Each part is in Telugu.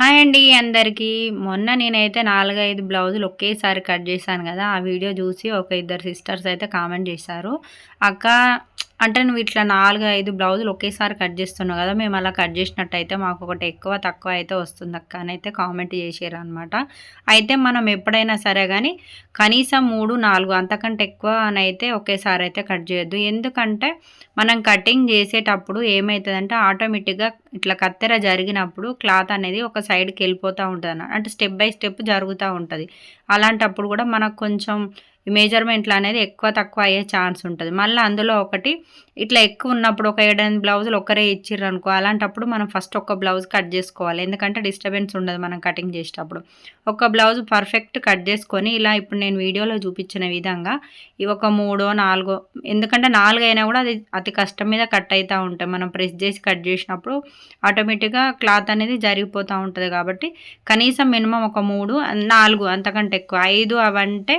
హాయ్ అండి అందరికీ. మొన్న నేనైతే నాలుగైదు బ్లౌజులు ఒకేసారి కట్ చేశాను కదా. ఆ వీడియో చూసి ఒక ఇద్దరు సిస్టర్స్ అయితే కామెంట్ చేశారు. అక్క అంటే నువ్వు ఇట్లా నాలుగు ఐదు బ్లౌజులు ఒకేసారి కట్ చేస్తున్నావు కదా మేము అలా కట్ చేసినట్టయితే మాకు ఒకటి ఎక్కువ తక్కువ అయితే వస్తుంది అక్క అని అయితే కామెంట్ చేసారు అనమాట అయితే మనం ఎప్పుడైనా సరే కానీ కనీసం మూడు నాలుగు అంతకంటే ఎక్కువ అయితే ఒకేసారి అయితే కట్ చేయొద్దు. ఎందుకంటే మనం కటింగ్ చేసేటప్పుడు ఏమవుతుందంటే ఆటోమేటిక్గా ఇట్లా కత్తెర జరిగినప్పుడు క్లాత్ అనేది ఒక సైడ్కి వెళ్ళిపోతూ ఉంటుంది అంటే స్టెప్ బై స్టెప్ జరుగుతూ ఉంటుంది. అలాంటప్పుడు కూడా మనకు కొంచెం మెజర్మెంట్లు అనేది ఎక్కువ తక్కువ అయ్యే ఛాన్స్ ఉంటుంది. మళ్ళీ అందులో ఒకటి ఇట్లా ఎక్కువ ఉన్నప్పుడు ఒక ఏడెనిమిది బ్లౌజులు ఒకరే ఇచ్చిర్రు అనుకో అలాంటప్పుడు మనం ఫస్ట్ ఒక బ్లౌజ్ కట్ చేసుకోవాలి. ఎందుకంటే డిస్టర్బెన్స్ ఉండదు మనం కటింగ్ చేసేటప్పుడు. ఒక బ్లౌజ్ పర్ఫెక్ట్ కట్ చేసుకొని ఇలా ఇప్పుడు నేను వీడియోలో చూపించిన విధంగా ఇవి ఒక మూడో నాలుగో ఎందుకంటే నాలుగు అయినా కూడా అది అతి కష్టం మీద కట్ అవుతూ ఉంటాయి. మనం ప్రెస్ చేసి కట్ చేసినప్పుడు ఆటోమేటిక్గా క్లాత్ అనేది జరిగిపోతూ ఉంటుంది కాబట్టి కనీసం మినిమం ఒక మూడు నాలుగు అంతకంటే ఎక్కువ. ఐదు అవంటే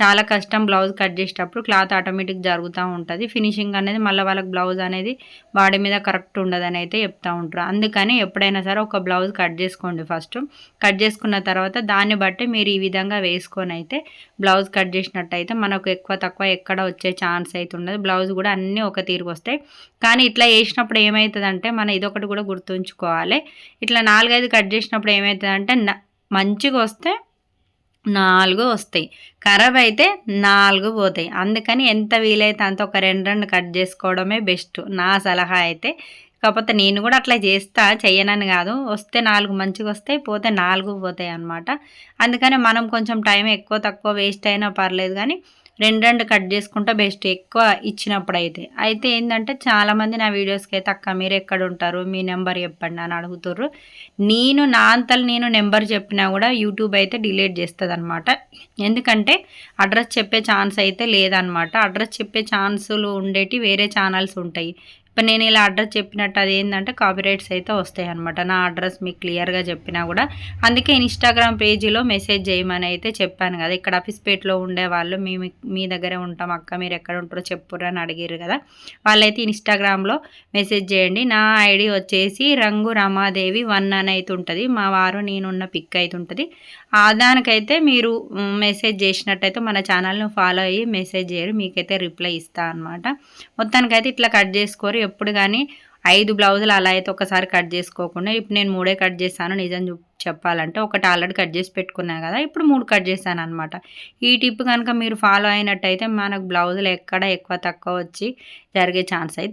చాలా కష్టం బ్లౌజ్ కట్ చేసేటప్పుడు క్లాత్ ఆటోమేటిక్ జరుగుతూ ఉంటుంది. ఫినిషింగ్ అనేది మళ్ళీ వాళ్ళకి బ్లౌజ్ అనేది బాడీ మీద కరెక్ట్ ఉండదని అయితే చెప్తూ ఉంటారు. అందుకని ఎప్పుడైనా సరే ఒక బ్లౌజ్ కట్ చేసుకోండి ఫస్ట్. కట్ చేసుకున్న తర్వాత దాన్ని బట్టి మీరు ఈ విధంగా వేసుకొని అయితే బ్లౌజ్ కట్ చేసినట్టయితే మనకు ఎక్కువ తక్కువ ఎక్కడ వచ్చే ఛాన్స్ అయితే ఉండదు. బ్లౌజ్ కూడా అన్నీ ఒక తీరుకు వస్తాయి. కానీ ఇట్లా వేసినప్పుడు ఏమవుతుందంటే మనం ఇదొకటి కూడా గుర్తుంచుకోవాలి. ఇట్లా నాలుగైదు కట్ చేసినప్పుడు ఏమవుతుందంటే మంచిగా వస్తే నాలుగు వస్తాయి. ఖరాబ్ అయితే నాలుగు పోతాయి. అందుకని ఎంత వీలైతే అంత ఒక రెండు రెండు కట్ చేసుకోవడమే బెస్ట్. నా సలహా అయితే కాకపోతే నేను కూడా అట్లా చేస్తా చేయనని కాదు. వస్తే నాలుగు మంచిగా వస్తాయి పోతే నాలుగు పోతాయి అనమాట అందుకని మనం కొంచెం టైం ఎక్కువ తక్కువ వేస్ట్ అయినా పర్లేదు కానీ రెండు రెండు కట్ చేసుకుంటే బెస్ట్ ఎక్కువ ఇచ్చినప్పుడు అయితే అయితే ఏంటంటే చాలామంది నా వీడియోస్కి అయితే అక్క మీరు ఎక్కడ ఉంటారు? మీ నెంబర్ చెప్పండి అని అడుగుతుర్రు. నేను నా అంతలు నేను నెంబర్ చెప్పినా కూడా యూట్యూబ్ అయితే డిలీట్ చేస్తుంది అనమాట ఎందుకంటే అడ్రస్ చెప్పే ఛాన్స్ అయితే లేదనమాట అడ్రస్ చెప్పే ఛాన్సులు ఉండేటి వేరే ఛానల్స్ ఉంటాయి. ఇప్పుడు నేను ఇలా అడ్రస్ చెప్పినట్టు అది ఏంటంటే కాపీరైట్స్ అయితే వస్తాయి అనమాట నా అడ్రస్ మీకు క్లియర్గా చెప్పినా కూడా. అందుకే ఇన్స్టాగ్రామ్ పేజీలో మెసేజ్ చేయమని అయితే చెప్పాను కదా. ఇక్కడ అఫీస్పేట్లో ఉండే వాళ్ళు మీ మీ దగ్గరే ఉంటాం అక్క మీరు ఎక్కడ ఉంటారో చెప్పురు అని అడిగారు కదా. వాళ్ళైతే ఇన్స్టాగ్రామ్లో మెసేజ్ చేయండి. నా ఐడి వచ్చేసి రంగు రమాదేవి వన్ అని అయితే ఉంటుంది. మా వారు నేనున్న పిక్ అయితే ఉంటుంది. దానికైతే మీరు మెసేజ్ చేసినట్టయితే మన ఛానల్ను ఫాలో అయ్యి మెసేజ్ చేయరు. మీకైతే రిప్లై ఇస్తా అనమాట మొత్తానికైతే ఇట్లా కట్ చేసుకోరు. ఎప్పుడు కానీ ఐదు బ్లౌజులు అలా అయితే ఒకసారి కట్ చేసుకోకుండా ఇప్పుడు నేను మూడే కట్ చేశాను నిజం చెప్పాలంటే ఒకటి ఆల్రెడీ కట్ చేసి పెట్టుకున్నాను కదా ఇప్పుడు మూడు కట్ చేశాను అనమాట ఈ టిప్ కనుక మీరు ఫాలో అయినట్టయితే మనకు బ్లౌజులు ఎక్కడ ఎక్కువ తక్కువ వచ్చి జరిగే ఛాన్స్ అయితే